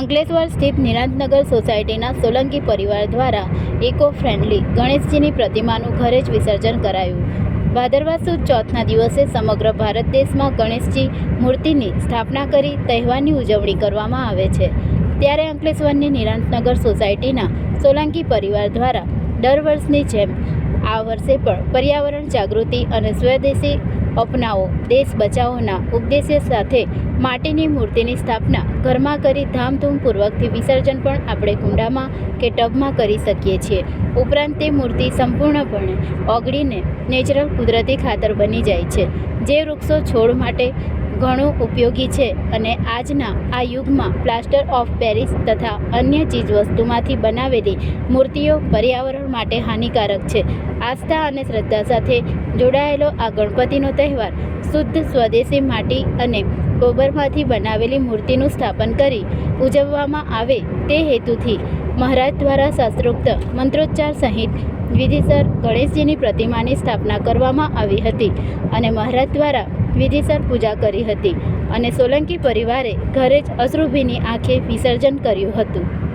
અંકલેશ્વર સ્થિત નિરાંતનગર સોસાયટીના સોલંકી પરિવાર દ્વારા ઇકો ફ્રેન્ડલી ગણેશજીની પ્રતિમાનું ઘરે જ વિસર્જન કરાયું. ભાદરવા સુદ ચોથના દિવસે સમગ્ર ભારત દેશમાં ગણેશજી મૂર્તિની સ્થાપના કરી તહેવારની ઉજવણી કરવામાં આવે છે. ત્યારે અંકલેશ્વરની નિરાંતનગર સોસાયટીના સોલંકી પરિવાર દ્વારા દર વર્ષની જેમ આ વર્ષે પણ પર્યાવરણ જાગૃતિ અને સ્વદેશી અપનાવો, દેશ બચાવોના ઉપદેશ સાથે માટીની મૂર્તિની સ્થાપના ઘરમાં કરી ધામધૂમપૂર્વકથી વિસર્જન પણ આપણે કુંડામાં કે ટબમાં કરી શકીએ છીએ. ઉપરાંત તે મૂર્તિ સંપૂર્ણપણે ઓગળીને નેચરલ કુદરતી ખાતર બની જાય છે. જે વૃક્ષો છોડ માટે ઘણું ઉપયોગી છે અને આજના આ યુગમાં પ્લાસ્ટર ઓફ પેરિસ તથા અન્ય ચીજવસ્તુમાંથી બનાવેલી મૂર્તિઓ પર્યાવરણ માટે હાનિકારક છે. આસ્થા અને શ્રદ્ધા સાથે જોડાયેલો આ ગણપતિનો તહેવાર શુદ્ધ સ્વદેશી માટી અને ગોબરમાંથી બનાવેલી મૂર્તિનું સ્થાપન કરી ઉજવવામાં આવે તે હેતુથી મહારાજ દ્વારા શાસ્ત્રોક્ત મંત્રોચ્ચાર સહિત વિધિસર ગણેશજીની પ્રતિમાની સ્થાપના કરવામાં આવી હતી અને મહારાજ દ્વારા વિધિસર પૂજા કરી હતી અને સોલંકી પરિવારે ઘરે જ અશ્રુભીની આંખે વિસર્જન કર્યું હતું.